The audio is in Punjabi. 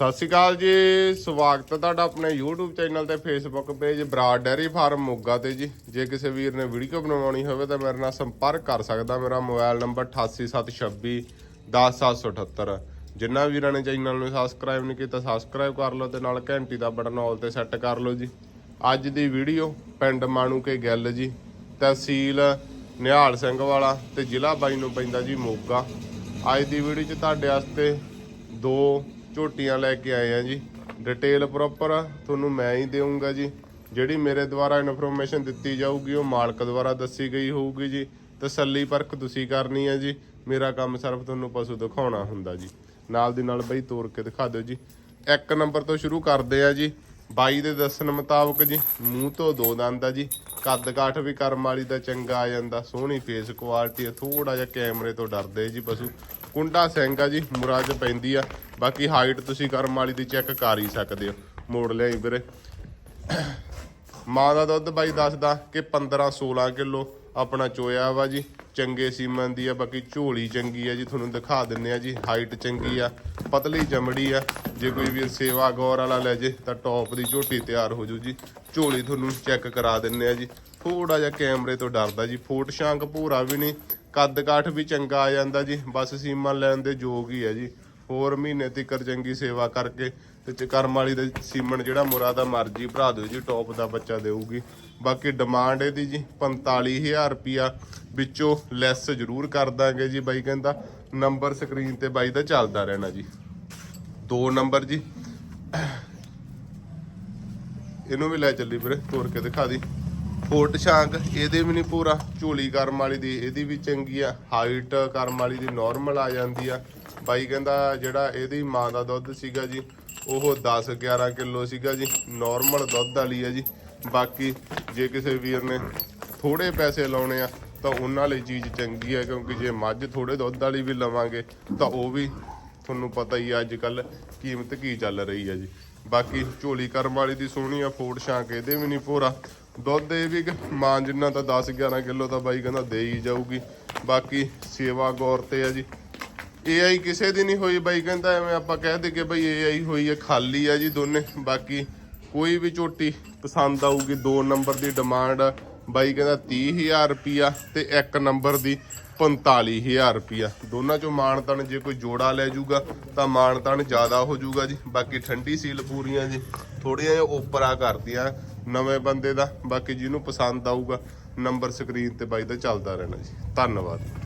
ਸਤਿ ਸ਼੍ਰੀ ਅਕਾਲ ਜੀ, ਸਵਾਗਤ ਹੈ ਤੁਹਾਡਾ ਆਪਣੇ YouTube ਚੈਨਲ ਤੇ Facebook page Brar dairy farm Moga ਤੇ ਜੀ। ਜੇ ਕਿਸੇ ਵੀਰ ਨੇ ਵੀਡੀਓ ਬਣਵਾਉਣੀ ਹੋਵੇ ਤਾਂ ਮੇਰੇ ਨਾਲ ਸੰਪਰਕ ਕਰ ਸਕਦਾ, ਮੇਰਾ ਮੋਬਾਈਲ ਨੰਬਰ 8876 10778 ਜਿਨ੍ਹਾਂ ਵੀਰਾਂ ਨੇ ਚੈਨਲ ਨੂੰ ਸਬਸਕ੍ਰਾਈਬ ਨਹੀਂ ਕੀਤਾ ਸਬਸਕ੍ਰਾਈਬ ਕਰ ਲਓ ਤੇ ਨਾਲ ਘੰਟੀ ਦਾ ਬਟਨ ਆਲ ਤੇ ਸੈੱਟ ਕਰ ਲਓ ਜੀ। ਅੱਜ ਦੀ ਵੀਡੀਓ ਪਿੰਡ ਮਾਣੂ ਕੇ ਗਿੱਲ ਜੀ, ਤਹਿਸੀਲ ਨਿਹਾਲ ਸਿੰਘ ਵਾਲਾ ਤੇ ਜ਼ਿਲ੍ਹਾ ਬਾਈ ਨੂੰ ਪੈਂਦਾ ਜੀ ਮੋਗਾ। ਅੱਜ ਦੀ ਵੀਡੀਓ 'ਚ ਤੁਹਾਡੇ ਵਾਸਤੇ ਦੋ ਝੋਟੀਆਂ ਲੈ ਕੇ ਆਏ ਆ ਜੀ। ਡਿਟੇਲ ਪ੍ਰੋਪਰ ਤੁਹਾਨੂੰ ਮੈਂ ਹੀ ਦੇਵਾਂਗਾ ਜੀ। ਜਿਹੜੀ ਮੇਰੇ ਦੁਆਰਾ ਇਨਫੋਰਮੇਸ਼ਨ ਦਿੱਤੀ ਜਾਊਗੀ, ਉਹ ਮਾਲਕ ਦੁਆਰਾ ਦੱਸੀ ਗਈ ਹੋਊਗੀ ਜੀ। ਤਸੱਲੀ ਪਰਖ ਤੁਸੀਂ ਕਰਨੀ ਹੈ ਜੀ। ਮੇਰਾ ਕੰਮ ਸਿਰਫ ਤੁਹਾਨੂੰ ਪਸ਼ੂ ਦਿਖਾਉਣਾ ਹੁੰਦਾ ਜੀ। ਨਾਲ ਦੀ ਨਾਲ ਬਈ ਤੋੜ ਕੇ ਦਿਖਾ ਦਿਓ ਜੀ। ਇੱਕ ਨੰਬਰ ਤੋਂ ਸ਼ੁਰੂ ਕਰਦੇ ਆ ਜੀ। ਬਾਈ ਦੇ ਦੱਸਣ ਮੁਤਾਬਕ ਜੀ, ਮੂੰਹ ਤੋਂ ਦੋ ਦੰਦ ਆ ਜੀ। ਕੱਦ ਕਾਠ ਵੀ ਕਰਮ ਵਾਲੀ ਦਾ ਚੰਗਾ ਆ ਜਾਂਦਾ, ਸੋਹਣੀ ਫੇਸ ਕੁਆਲਿਟੀ ਆ ਥੋੜਾ ਜਿਹਾ ਕੈਮਰੇ ਤੋਂ ਡਰਦੇ ਜੀ ਪਸ਼ੂ। ਕੁੰਡਾ ਸਿੰਘ ਆ ਜੀ ਮੁਰਾ ਚ ਪੈਂਦੀ ਆ। ਬਾਕੀ ਹਾਈਟ ਤੁਸੀਂ ਕਰਮ ਵਾਲੀ ਦੀ ਚੈੱਕ ਕਰ ਹੀ ਸਕਦੇ ਹੋ। ਮੋੜ ਲਿਆਈ ਵੀਰੇ। ਮਾਂ ਦਾ ਦੁੱਧ ਬਾਈ ਦੱਸਦਾ ਕਿ 15 16 ਕਿਲੋ। ਆਪਣਾ ਚੋਇਆ ਵਾ ਜੀ। ਚੰਗੇ ਸੀਮਨ ਦੀ ਆ, ਬਾਕੀ ਝੋਲੀ ਚੰਗੀ ਆ ਜੀ। ਤੁਹਾਨੂੰ ਦਿਖਾ ਦਿੰਨੇ ਆ ਜੀ, ਹਾਈਟ ਚੰਗੀ ਆ, ਪਤਲੀ ਜਮੜੀ ਆ। ਜੇ ਕੋਈ ਵੀ ਸੇਵਾ ਗੌਰ ਵਾਲਾ ਲੈ ਜੇ, ਤਾਂ ਟੌਪ ਦੀ ਝੋਟੀ ਤਿਆਰ ਹੋ ਜੂ ਜੀ। ਝੋਲੀ ਤੁਹਾਨੂੰ ਚੈੱਕ ਕਰਾ ਦਿੰਨੇ ਆ ਜੀ। ਥੋੜਾ ਜਿਹਾ ਕੈਮਰੇ ਤੋਂ ਡਰਦਾ ਜੀ। ਫੋਟ ਸ਼ਾਂਕ ਭੂਰਾ ਵੀ ਨਹੀਂ ਕੱਦ ਕਾਠ ਵੀ ਚੰਗਾ ਆ ਜਾਂਦਾ ਜੀ। ਬਸ ਸੀਮਨ ਲੈਣ ਦੇ ਯੋਗ ਹੀ ਆ ਜੀ। ਹੋਰ ਮਹੀਨੇ ਤੀਕਰ ਚੰਗੀ ਸੇਵਾ ਕਰਕੇ ਤੇ ਚ ਵਾਲੀ ਦਾ ਸੀਮਨ ਜਿਹੜਾ ਮੁਰਾ ਦਾ ਮਰਜ਼ੀ ਭਰਾ ਦਿਓ ਜੀ ਟੌਪ ਦਾ ਬੱਚਾ ਦੇਊਗੀ। ਬਾਕੀ ਡਿਮਾਂਡ ਇਹਦੀ ਜੀ 45000 ਰੁਪਿਆ ਵਿੱਚੋਂ ਲੈਸ ਜ਼ਰੂਰ ਕਰ ਦਾਂਗੇ ਜੀ ਬਾਈ ਕਹਿੰਦਾ। ਨੰਬਰ ਸਕਰੀਨ ਤੇ ਬਾਈ ਦਾ ਚੱਲਦਾ ਰਹਿਣਾ ਜੀ। ਦੋ ਨੰਬਰ ਜੀ। ਇਹਨੂੰ ਵੀ ਲੈ ਚੱਲੀ ਵੀਰੇ, ਤੋੜ ਕੇ ਦਿਖਾ ਦੀ। ਫੋਟ ਸ਼ਾਂਕ, ਇਹਦੇ ਵੀ ਨਹੀਂ ਪੂਰਾ। ਝੋਲੀ ਕਰਮ ਵਾਲੀ ਦੀ, ਇਹਦੀ ਵੀ ਚੰਗੀ ਆ। ਹਾਈਟ ਕਰਮ ਵਾਲੀ ਦੀ ਨਾਰਮਲ ਆ ਜਾਂਦੀ ਆ। ਬਾਈ ਕਹਿੰਦਾ ਜਿਹੜਾ ਇਹਦੀ ਮਾਂ ਦਾ ਦੁੱਧ ਸੀਗਾ ਜੀ, ਉਹ 10 11 ਕਿਲੋ ਸੀਗਾ ਜੀ ਨਾਰਮਲ ਦੁੱਧ ਵਾਲੀ ਹੈ ਜੀ। ਬਾਕੀ ਜੇ ਕਿਸੇ ਵੀਰ ਨੇ ਥੋੜੇ ਪੈਸੇ ਲਾਉਣੇ ਆ, ਤਾਂ ਉਹਨਾਂ ਲਈ ਚੀਜ਼ ਚੰਗੀ ਹੈ ਕਿਉਂਕਿ ਜੇ ਮੱਝ ਥੋੜੇ ਦੁੱਧ ਵਾਲੀ ਵੀ ਲਵਾਂਗੇ, ਤਾਂ ਉਹ ਵੀ ਤੁਹਾਨੂੰ ਪਤਾ ਹੀ ਆ ਅੱਜ ਕੱਲ ਕੀਮਤ ਕੀ ਚੱਲ ਰਹੀ ਹੈ ਜੀ। ਬਾਕੀ ਝੋਲੀ ਕਰਮ ਵਾਲੀ ਦੀ ਸੋਹਣੀ ਆ, ਫੋੜ ਸ਼ਾਂਕ ਇਹਦੇ ਵੀ ਨਹੀਂ ਪੂਰਾ ਦੁੱਧ ਇਹ ਵੀ ਮਾਂ ਜਿੰਨਾ ਤਾਂ 10 11 ਕਿਲੋ ਤਾਂ ਬਾਈ ਕਹਿੰਦਾ ਦੇ ਹੀ ਜਾਊਗੀ। ਬਾਕੀ ਸੇਵਾ ਗੌਰ ਤੇ ਆ ਜੀ ਏਆਈ ਕਿਸੇ ਦੀ ਨਹੀਂ ਹੋਈ ਬਾਈ, ਕਹਿੰਦਾ ਐਵੇਂ ਆਪਾਂ ਕਹਿ ਦੇ ਕਿ ਬਈ ਏਆਈ ਹੋਈ ਹੈ ਖਾਲੀ ਆ ਜੀ ਦੋਨੇ। ਬਾਕੀ ਕੋਈ ਵੀ ਝੋਟੀ ਪਸੰਦ ਆਊਗੀ, ਦੋ ਨੰਬਰ ਦੀ ਡਿਮਾਂਡ ਬਾਈ ਕਹਿੰਦਾ 30000 ਰੁਪਿਆ ਤੇ ਇੱਕ ਨੰਬਰ ਦੀ 45000 ਰੁਪਿਆ ਦੋਨਾਂ ਚੋਂ ਮਾਨਤਨ ਜੇ ਕੋਈ ਜੋੜਾ ਲੈ ਜਾਊਗਾ ਤਾਂ ਮਾਨਤਨ ਜ਼ਿਆਦਾ ਹੋ ਜਾਊਗਾ ਜੀ। ਬਾਕੀ ਠੰਡੀ ਸੀਲ ਪੂਰੀਆਂ ਜੀ ਥੋੜੀਆਂ ਜਿਹਾ ਓਪਰਾ ਕਰਦੀਆਂ ਨਵੇਂ ਬੰਦੇ ਦਾ। ਬਾਕੀ ਜਿਹਨੂੰ ਪਸੰਦ ਆਊਗਾ, ਨੰਬਰ ਸਕਰੀਨ ਤੇ ਬਾਈ ਦਾ ਚੱਲਦਾ ਰਹਿਣਾ ਜੀ। ਧੰਨਵਾਦ।